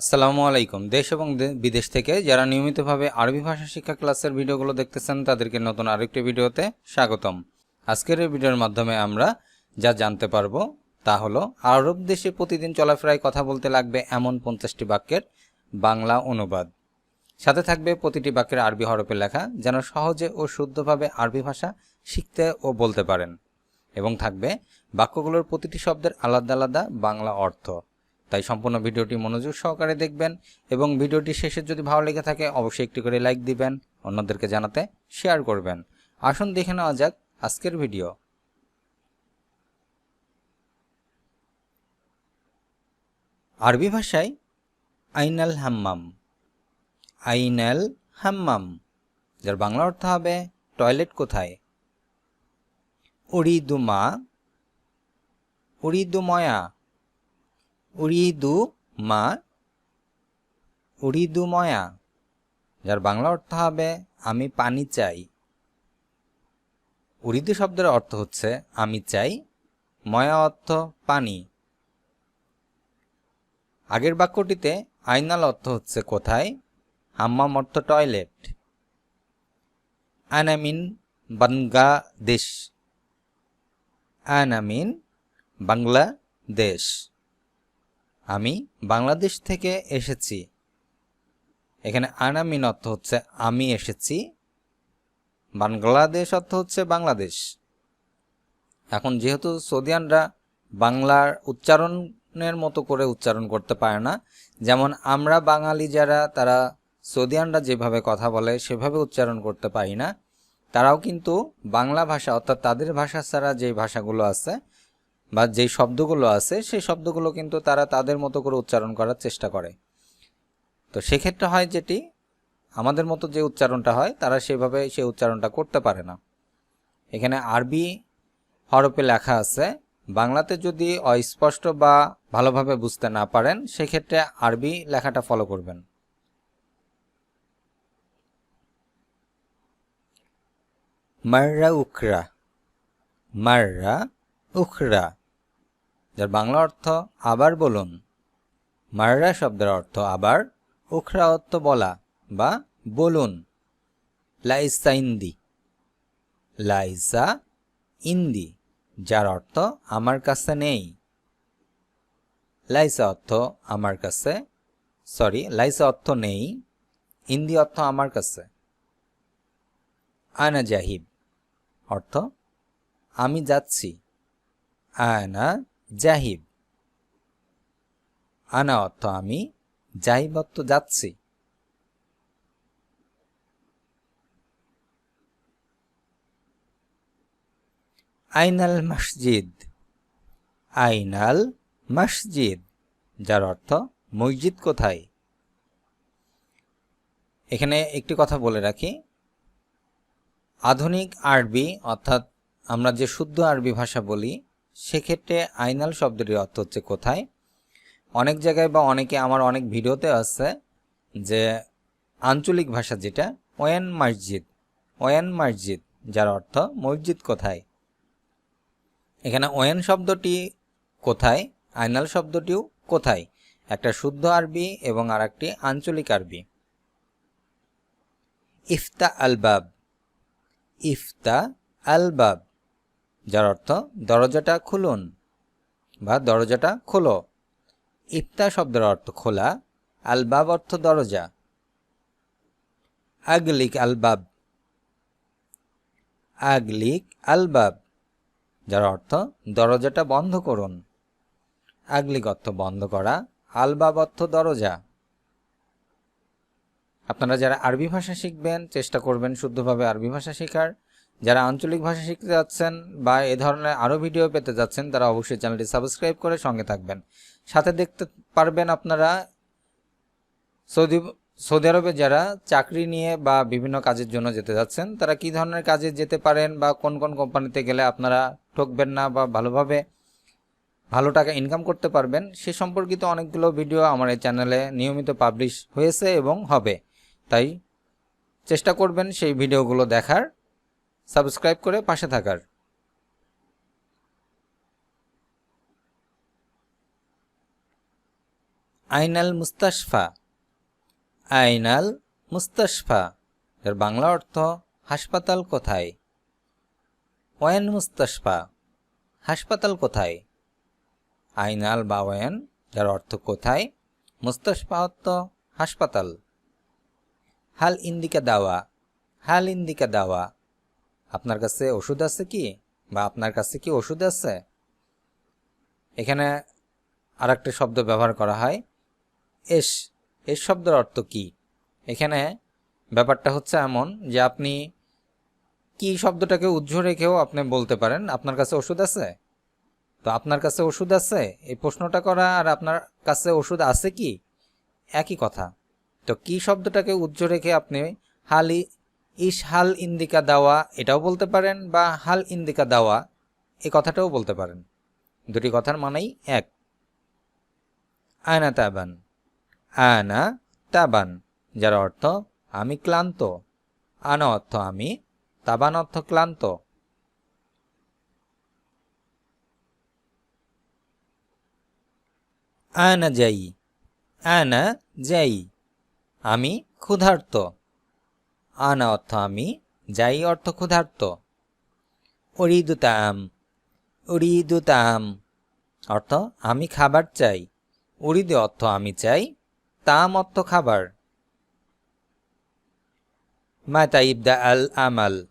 আসসালামু আলাইকুম। দেশ এবং বিদেশ থেকে যারা নিয়মিতভাবে আরবি ভাষা শিক্ষা ক্লাসের ভিডিওগুলো দেখতেছেন, তাদেরকে নতুন আরেকটি ভিডিওতে স্বাগতম। আজকের এই ভিডিওর মাধ্যমে আমরা যা জানতে পারব তা হলো, আরব দেশে প্রতিদিন চলাফেরায় কথা বলতে লাগবে এমন পঞ্চাশটি বাক্যের বাংলা অনুবাদ। সাথে থাকবে প্রতিটি বাক্যের আরবি হরফে লেখা, যেন সহজে ও শুদ্ধভাবে আরবি ভাষা শিখতে ও বলতে পারেন। এবং থাকবে বাক্যগুলোর প্রতিটি শব্দের আলাদা আলাদা বাংলা অর্থ। তাই সম্পূর্ণ ভিডিওটি মনোযোগ সহকারে দেখবেন এবং ভিডিওটি শেষে যদি ভালো লেগে থাকে, অবশ্যই একটি করে লাইক দিবেন, অন্যদেরকে জানাতে শেয়ার করবেন। আসুন দেখে নেওয়া যাক আজকের ভিডিও। আরবি ভাষায় আইনাল হাম্মাম। আইনাল হাম্মাম, যার বাংলা অর্থ হবে টয়লেট কোথায়? উড়িদুমা, উড়িদুময়া উড়িদু মা, উড়িদু ময়া, যার বাংলা অর্থ হবে, আমি পানি চাই। উড়িদু শব্দের অর্থ হচ্ছে, আমি চাই। ময়া অর্থ, পানি। আগের বাক্যটিতে আইনাল অর্থ হচ্ছে, কোথায়? হাম্মাম অর্থ, টয়লেট। আনামিন বাংলাদেশ। আনামিন বাংলাদেশ। আমি বাংলাদেশ থেকে এসেছি। এখানে আনামিন অর্থ হচ্ছে আমি এসেছি। বাংলাদেশ অর্থ হচ্ছে বাংলাদেশ। এখন যেহেতু সৌদিয়ানরা বাংলার উচ্চারণের মতো করে উচ্চারণ করতে পারে না, যেমন আমরা বাঙালি যারা, তারা সৌদিয়ানরা যেভাবে কথা বলে সেভাবে উচ্চারণ করতে পারি না। তারাও কিন্তু বাংলা ভাষা, অর্থাৎ তাদের ভাষা ছাড়া যে ভাষাগুলো আছে বা যেই শব্দগুলো আছে, সেই শব্দগুলো কিন্তু তারা তাদের মতো করে উচ্চারণ করার চেষ্টা করে। তো সেক্ষেত্রে হয় যেটি, আমাদের মতো যে উচ্চারণটা হয়, তারা সেভাবে সেই উচ্চারণটা করতে পারে না। এখানে আরবি হরফে লেখা আছে, বাংলাতে যদি অস্পষ্ট বা ভালোভাবে বুঝতে না পারেন, সেক্ষেত্রে আরবি লেখাটা ফলো করবেন। মাররা উখরা মাররা উখরা। যার বাংলা অর্থ আবার বলুন। মাররা শব্দের অর্থ আবার উখরা অর্থ বলা বা বলুন। লাইসা ইন্দি। লাইসা ইন্দি, যার অর্থ আমার কাছে নেই। লাইসা অর্থ আমার কাছে, সরি, লাইসা অর্থ নেই, ইন্দি অর্থ আমার কাছে। আনা জাহিব, অর্থ আমি যাচ্ছি। আনা জাহিব আনা অর্থ আমি জাহিব অর্থ যাচ্ছি। আইনাল মসজিদ। আইনাল মসজিদ, যার অর্থ মসজিদ কোথায়? এখানে একটি কথা বলে রাখি। আধুনিক আরবি, অর্থাৎ আমরা যে শুদ্ধ আরবি ভাষা বলি সেক্ষেত্রে আইনাল শব্দটির অর্থ হচ্ছে কোথায়? অনেক জায়গায় বা অনেকে আমার অনেক ভিডিওতে আছে যে আঞ্চলিক ভাষা যেটা, ওয়ান মসজিদ ওয়ান মসজিদ, যার অর্থ মসজিদ কোথায়? এখানে ওয়ান শব্দটি কোথায়, আইনাল শব্দটিও কোথায়? একটা শুদ্ধ আরবি এবং আর একটি আঞ্চলিক আরবি। ইফতা আলবাব ইফতা আলবাব যার অর্থ দরজাটা খুলুন বা দরজাটা খোলো। ইফতা শব্দের অর্থ খোলা, আলবাব অর্থ দরজা। আগলিক আলবাব। আগলিক আলবাব, যার অর্থ দরজাটা বন্ধ করুন। আগলিক অর্থ বন্ধ করা, আলবাব অর্থ দরজা। আপনারা যারা আরবি ভাষা শিখবেন, চেষ্টা করবেন শুদ্ধভাবে আরবি ভাষা শেখার। যারা আঞ্চলিক ভাষা শিখতে যাচ্ছেন বা এ ধরনের আরও ভিডিও পেতে যাচ্ছেন, তারা অবশ্যই চ্যানেলটি সাবস্ক্রাইব করে সঙ্গে থাকবেন। সাথে দেখতে পারবেন আপনারা সৌদি সৌদি আরবে যারা চাকরি নিয়ে বা বিভিন্ন কাজের জন্য যেতে যাচ্ছেন, তারা কি ধরনের কাজে যেতে পারেন বা কোন কোন কোম্পানিতে গেলে আপনারা ঠকবেন না বা ভালোভাবে ভালো টাকা ইনকাম করতে পারবেন, সে সম্পর্কিত অনেকগুলো ভিডিও আমার এই চ্যানেলে নিয়মিত পাবলিশ হয়েছে এবং হবে। তাই চেষ্টা করবেন সেই ভিডিওগুলো দেখার। সাবস্ক্রাইব করে পাশে থাকার। আইনাল মুস্তাশফা। আইনাল মুস্তাশফা। এর বাংলা অর্থ, হাসপাতাল কোথায়? ওয়েন মুস্তাশফা। হাসপাতাল কোথায়? আইনাল বা ওয়েন যার অর্থ কোথায়? মুস্তাশফা অর্থ, হাসপাতাল। হাল ইন্দিকা দাওয়া। হাল ইন্দিকা দাওয়া। আপনার কাছে ওষুধ আছে কি? বা আপনার কাছে কি ওষুধ আছে? এখানে আর একটা শব্দ ব্যবহার করা হয়। এস এস শব্দের অর্থ কি? এখানে ব্যাপারটা হচ্ছে এমন যে আপনি কি শব্দটাকে উজ্জ্ব রেখেও আপনি বলতে পারেন, আপনার কাছে ওষুধ আছে? তো আপনার কাছে ওষুধ আছে? এই প্রশ্নটা করা আর আপনার কাছে ওষুধ আছে কি? একই কথা। তো কি শব্দটাকে উজ্জ্ব রেখে আপনি হালি ইস হাল ইন্দিকা দাওয়া, এটাও বলতে পারেন বা হাল ইন্দিকা দাওয়া এই কথাটাও বলতে পারেন। দুটি কথার মানেই এক। আয়না তাবান। আয়না তাবান, যার অর্থ আমি ক্লান্ত। আনা অর্থ আমি, তাবান অর্থ ক্লান্ত। আয়না যাই। আয়না যাই। আমি ক্ষুধার্ত। আনা অর্থ আমি, যাই অর্থ ক্ষুধার্ত। উড়িদুতাম উড়িদুতাম অর্থ আমি খাবার চাই। উড়িদে অর্থ আমি চাই, তাম অর্থ খাবার। মাতা ইবদা আল আমাল,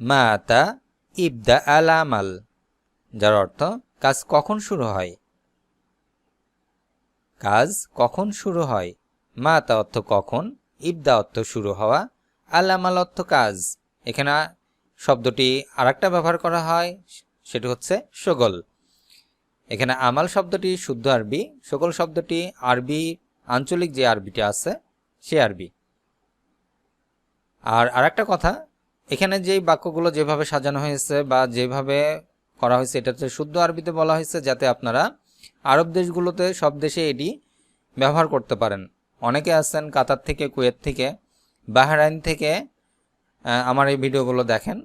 মাতা ইবদা আল আমাল, যার অর্থ কাজ কখন শুরু হয়। কাজ কখন শুরু হয়? মাতা অর্থ কখন? ইবদা অর্থ শুরু হওয়া আল আমাল অর্থ কাজ। এখানে শব্দটি আরেকটা ব্যবহার করা হয়, সেটি হচ্ছে সগল। এখানে আমাল শব্দটি শুদ্ধ আরবি সকল শব্দটি আরবি, আঞ্চলিক যে আরবিটি আছে, সে আরবি। আর আরেকটা কথা, এখানে যেই বাক্যগুলো যেভাবে সাজানো হয়েছে বা যেভাবে করা হয়েছে, এটা হচ্ছে শুদ্ধ আরবিতে বলা হয়েছে, যাতে আপনারা আরব দেশগুলোতে সব দেশে এটি ব্যবহার করতে পারেন। অনেকে আছেন কাতার থেকে, কুয়েত থেকে বাহরাইন থেকে আমার এই ভিডিওগুলো দেখেন,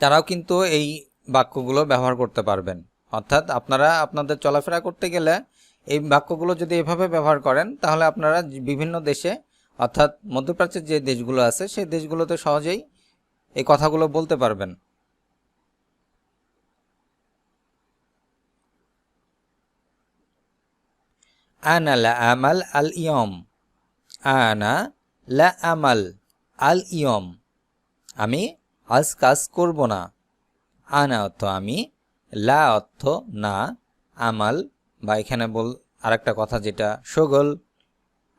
তারাও কিন্তু এই বাক্যগুলো ব্যবহার করতে পারবেন। অর্থাৎ আপনারা আপনাদের চলাফেরা করতে গেলে এই বাক্যগুলো যদি এভাবে ব্যবহার করেন, তাহলে আপনারা বিভিন্ন দেশে, অর্থাৎ মধ্যপ্রাচ্যের যে দেশগুলো আছে, সেই দেশগুলোতে সহজেই এই কথাগুলো বলতে পারবেন। আনা লা আমাল আল ইয়ম। আনা লা আমাল, আল ইয়ম। আমি আজ কাজ করব না। আনা অর্থ আমি, লা অর্থ না, আমাল বা এখানে বল আরেকটা কথা যেটা সগল,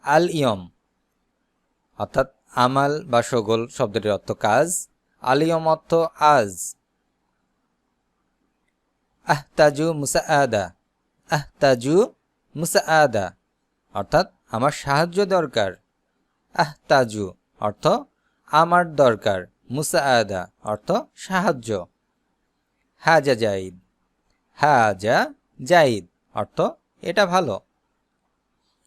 আল ইয়ম। অর্থাৎ আমাল বা সগল শব্দটির অর্থ কাজ আলিয়ম অর্থ আজ। আহতাজু মুসা আদা আহতাজু মুসা আদা অর্থাৎ আমার সাহায্য দরকার। আহতাজু, অর্থ আমার দরকার। মুসা আদা অর্থ সাহায্য। হাজা জাইদ। হাজা জাইদ, অর্থ এটা ভালো।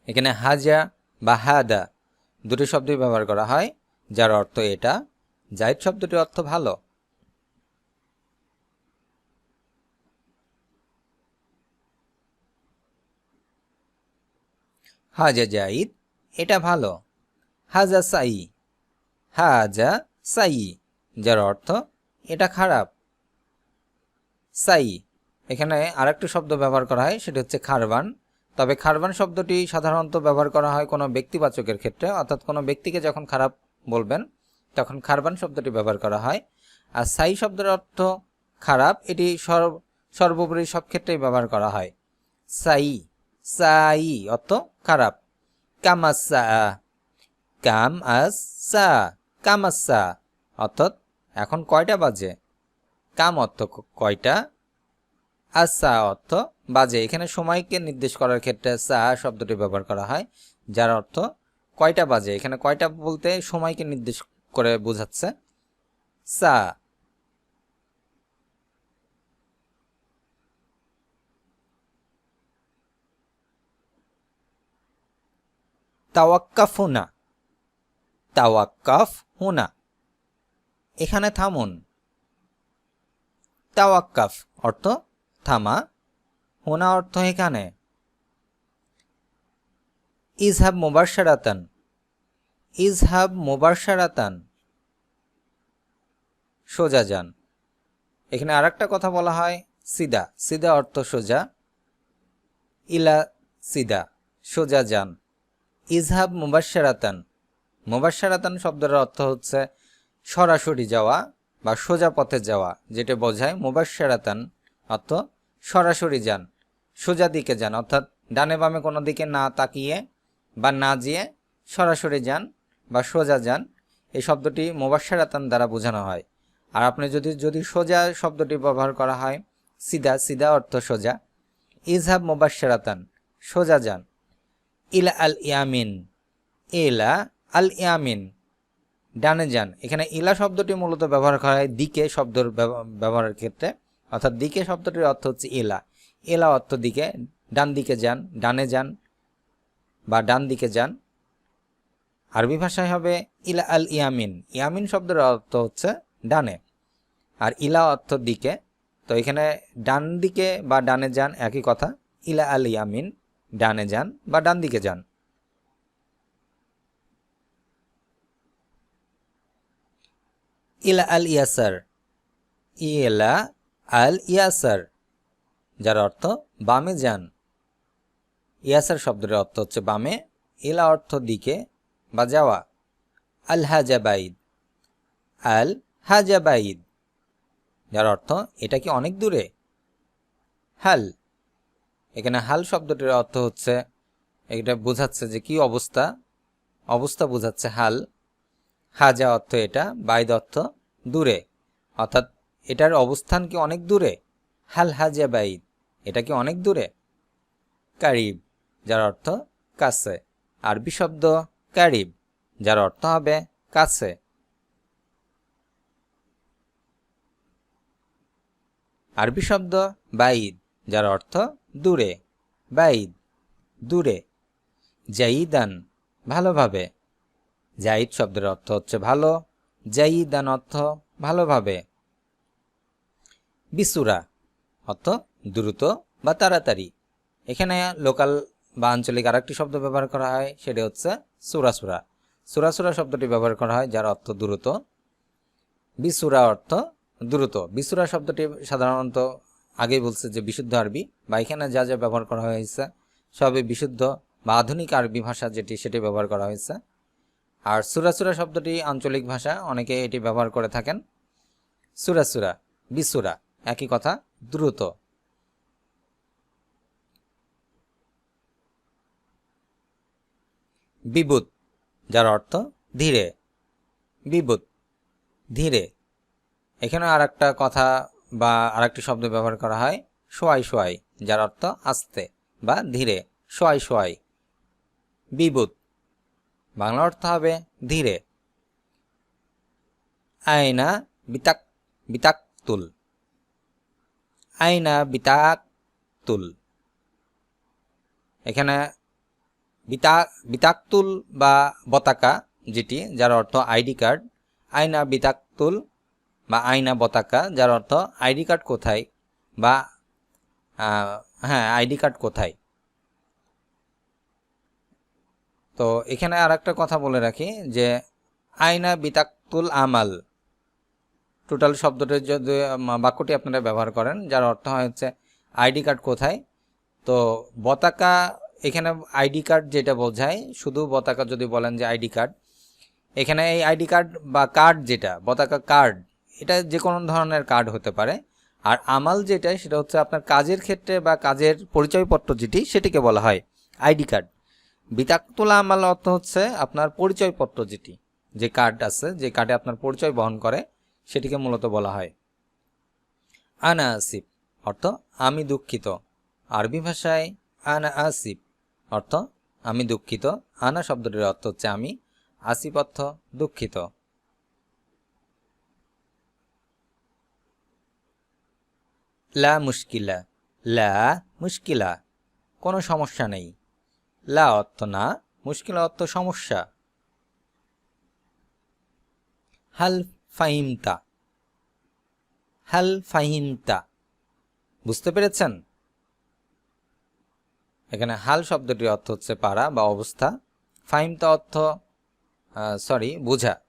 এখানে হাজা বা হাদা দুটি শব্দই ব্যবহার করা হয়, যার অর্থ এটা। জাইদ শব্দটির অর্থ ভালো। হাজা জাইদ, এটা ভালো। হাজা সাই হাজা সাই, যার অর্থ এটা খারাপ। সাই, এখানে আরেকটি শব্দ ব্যবহার করা হয়, সেটি হচ্ছে খারবান। তবে খারবান শব্দটি সাধারণত ব্যবহার করা হয় কোনো ব্যক্তিবাচকের ক্ষেত্রে, অর্থাৎ কোনো ব্যক্তিকে যখন খারাপ বলবেন, তখন খারবান শব্দটি ব্যবহার করা হয়। আর সাই শব্দের অর্থ খারাপ, এটি সর্ব সর্বোপরি সব ক্ষেত্রেই ব্যবহার করা হয়। সাই সাই অর্থ খারাপ। কামাসা কাম আস সা, কাম আস সা। অর্থাৎ এখন কয়টা বাজে? কাম অর্থ কয়টা? আর সা অর্থ বাজে। এখানে সময়কে নির্দেশ করার ক্ষেত্রে সা শব্দটি ব্যবহার করা হয়, যার অর্থ কয়টা বাজে। এখানে কয়টা বলতে সময়কে নির্দেশ করে বোঝাচ্ছে? সা। তাওয়াক্কাফ হুনা তাওয়াক্কাফ হুনা। এখানে থামুন। তাওয়াক্কাফ অর্থ থামা, হোনা অর্থ এখানে। ইজহাব মুবাশশারাতান। ইজহাব মুবাশশারাতান। সোজা যান। এখানে আরেকটা কথা বলা হয়, সিদা। সিদা অর্থ সোজা। ইলা সিদা, সোজা যান। ইজহাব মুবাশশারাতান। মুবাশশারাতান শব্দের অর্থ হচ্ছে সরাসরি যাওয়া বা সোজা পথে যাওয়া, যেটা বোঝায় মুবাশশারাতান অর্থ সরাসরি যান, সোজা দিকে যান, অর্থাৎ ডানে বামে কোনো দিকে না তাকিয়ে বা না যেয়ে সরাসরি যান বা সোজা যান, এই শব্দটি মুবাশশারাতান দ্বারা বোঝানো হয়। আর আপনি যদি যদি সোজা শব্দটি ব্যবহার করা হয়, সিদা সিদা অর্থ সোজা, ইজহাব মুবাশশারাতান সোজা যান। ইলা আল ইয়ামিন, ইলা আল ইয়ামিন, ডানে যান। এখানে ইলা শব্দটি মূলত ব্যবহার করা হয় দিকে শব্দের ব্যব- ব্যবহারের ক্ষেত্রে। অর্থাৎ দিকে শব্দটির অর্থ হচ্ছে এলা এলা অর্থ দিকে, ডান দিকে যান, ডানে যান বা ডান দিকে যান। আরবি ভাষায় হবে ইলা আল ইয়ামিন। ইয়ামিন শব্দের অর্থ হচ্ছে ডানে। আর ইলা অর্থ দিকে, তো এখানে ডান দিকে বা ডানে যান একই কথা। ইলা আল ইয়ামিন, ডানে যান বা ডান দিকে যান। ইলা আল ইয়াসার। ইলা আল ইয়াসার, যার অর্থ বামে যান। ইয়াসার শব্দের অর্থ হচ্ছে বামে, ইলা অর্থ দিকে বা যাওয়া। আল হাজাবাইদ আল হাজাবাইদ, যার অর্থ এটা কি অনেক দূরে? হাল, এখানে হাল শব্দটির অর্থ হচ্ছে, এটা বোঝাচ্ছে যে কি অবস্থা? অবস্থা বোঝাচ্ছে হাল। হাজা অর্থ এটা, বাইদ অর্থ দূরে। অর্থাৎ এটার অবস্থান কি অনেক দূরে? হাল হাজা বাইদ, এটা কি অনেক দূরে? কারিব, যার অর্থ কাছে। আরবি শব্দ কারিব, যার অর্থ হবে কাছে। আরবি শব্দ বাইদ, যার অর্থ দূরে। বাইদ, দূরে। জাইদান, ভালোভাবে। জাইদ শব্দের অর্থ হচ্ছে ভালো, জাইদান অর্থ ভালোভাবে। বিসুরা অর্থ দ্রুত বা তাড়াতাড়ি। এখানে লোকাল বা আঞ্চলিক আরেকটি শব্দ ব্যবহার করা হয়, সেটি হচ্ছে সুরাসুরা সুরাসুরা শব্দটি ব্যবহার করা হয় যার অর্থ দ্রুত। বিসুরা অর্থ দ্রুত। বিসুরা শব্দটি সাধারণত আগেই বলছে যে বিশুদ্ধ আরবি, বা এখানে যা যা ব্যবহার করা হয়েছে, সবই বিশুদ্ধ বা আধুনিক আরবি ভাষা যেটি, সেটি ব্যবহার করা হয়েছে। আর সুরাসুরা শব্দটি আঞ্চলিক ভাষা, অনেকে এটি ব্যবহার করে থাকেন। সুরাসুরা বিসুরা, একই কথা, দ্রুত। বিবুদ যার অর্থ ধীরে। বিবুদ ধীরে। এখানে আর একটা কথা বা আর আরেকটি শব্দ ব্যবহার করা হয়, সোয়াই সোয়াই, যার অর্থ আস্তে বা ধীরে, সোয়াই সোয়াই। বিবুদ বাংলা অর্থ হবে ধীরে। আয়না বিতাক, বিতাকতুল। আয়না বিতাকতুল। এখানে বিতা, বিতাকতুল বা বতাকা যেটি, যার অর্থ আইডি কার্ড। আয়না বিতাকতুল বা আয়না বতাকা, যার অর্থ আইডি কার্ড কোথায় বা হ্যাঁ আইডি কার্ড কোথায়। তো এখানে আর একটা কথা বলে রাখি যে আয়না বিতাক্তুল আমাল। টোটাল শব্দটির যদি বাক্যটি আপনারা ব্যবহার করেন, যার অর্থ হচ্ছে আইডি কার্ড কোথায়। তো বতাকা, এখানে আইডি কার্ড যেটা বোঝায়, শুধু বতাকা যদি বলেন যে আইডি কার্ড, এখানে এই আইডি কার্ড বা কার্ড যেটা, বতাকা কার্ড, এটা যে কোনো ধরনের কার্ড হতে পারে। আর আমাল যেটা, সেটা হচ্ছে আপনার কাজের ক্ষেত্রে বা কাজের পরিচয়পত্র যেটি, সেটিকে বলা হয় আইডি কার্ড। বিতাক্তুলা আমাল অর্থ হচ্ছে আপনার পরিচয়পত্র যেটি, যে কার্ড আছে, যে কার্ডে আপনার পরিচয় বহন করে, সেটিকে মূলত বলা হয়। আনা আসিফ, অর্থ আমি দুঃখিত। আরবি ভাষায় আনা আসিফ, অর্থ আমি দুঃখিত। আনা শব্দটির অর্থ হচ্ছে আমি, আসিফ অর্থ দুঃখিত। লা মুশকিলা লা মুশকিলা, কোনো সমস্যা নেই। লা অর্থ না, মুশকিল অর্থ সমস্যা। হাল ফাহিমতা। হাল ফাহিমতা। বুঝতে পেরেছেন? এখানে হাল শব্দটির অর্থ হচ্ছে পারা বা অবস্থা। ফাহিমতা অর্থ সরি বোঝা।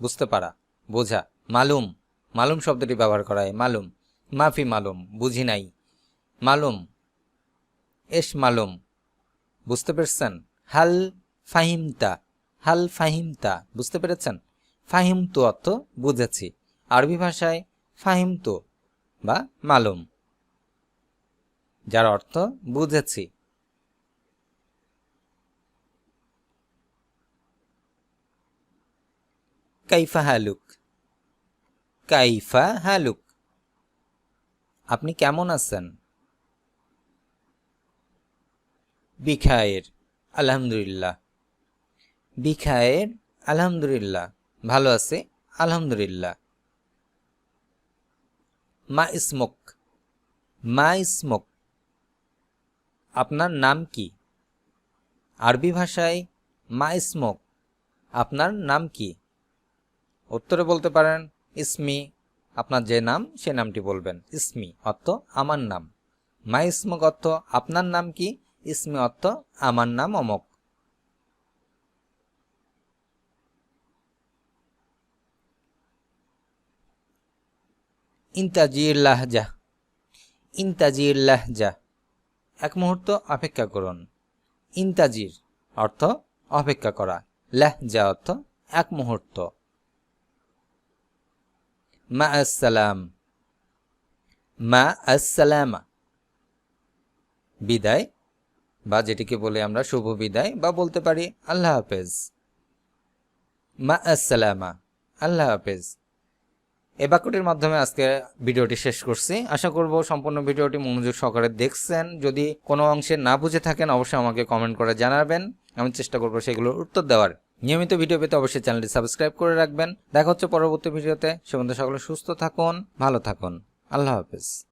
বুঝতে পারা, বোঝা। মালুম। মালুম শব্দটি ব্যবহার করা হয়। মালুম। মাফি মালুম। বুঝি নাই। মালুম। এস মালুম। বুঝতে পেরেছেন? হাল ফাহিমতা হাল ফাহিমতা, বুঝতে পেরেছেন? ফাহিমতু অর্থ বুঝেছি। আরবি ভাষায় ফাহিমতু বা মালুম, যার অর্থ বুঝেছি। কাইফা হালুক কাইফা হালুক। আপনি কেমন আছেন? বিখায়ের, আলহামদুলিল্লাহ। বিখায়ের, আলহামদুলিল্লাহ। ভালো আছে? আলহামদুলিল্লাহ। মা ইসমুক। মা ইসমুক। আপনার নাম কি? আরবি ভাষায় মা ইসমুক। আপনার নাম কি? উত্তরে বলতে পারেন, ইসমি। আপনার যে নাম, সে নামটি বলবেন। ইসমি অর্থ আমার নাম। মা ইসমুক অর্থ আপনার নাম কি? ইসমি অর্থ, আমার নাম অমক। ইন্তাজির লাহজা ইন্তাজির লাহজা। এক মুহূর্ত অপেক্ষা করুন। ইন্তাজির অর্থ, অপেক্ষা করা। লাহজা অর্থ, এক মুহূর্ত। মা আসসালাম। মা আসসালামা। বিদায়। বা যেটিকে বলে আমরা শুভ বিদায় বা বলতে পারি আল্লাহ হাফেজ। মা আসসালামা, আল্লাহ হাফেজ। এ বাক্যটির মাধ্যমে আজকে ভিডিওটি শেষ করছি। আশা করব সম্পূর্ণ ভিডিওটি মনোযোগ সহকারে দেখছেন। যদি কোনো অংশে না বুঝে থাকেন, অবশ্যই আমাকে কমেন্ট করে জানাবেন। আমি চেষ্টা করব সেগুলোর উত্তর দেওয়ার। নিয়মিত ভিডিও পেতে অবশ্যই চ্যানেলটি সাবস্ক্রাইব করে রাখবেন। দেখা হচ্ছে পরবর্তী ভিডিওতে। সে সকলে সুস্থ থাকুন, ভালো থাকুন। আল্লাহ হাফেজ।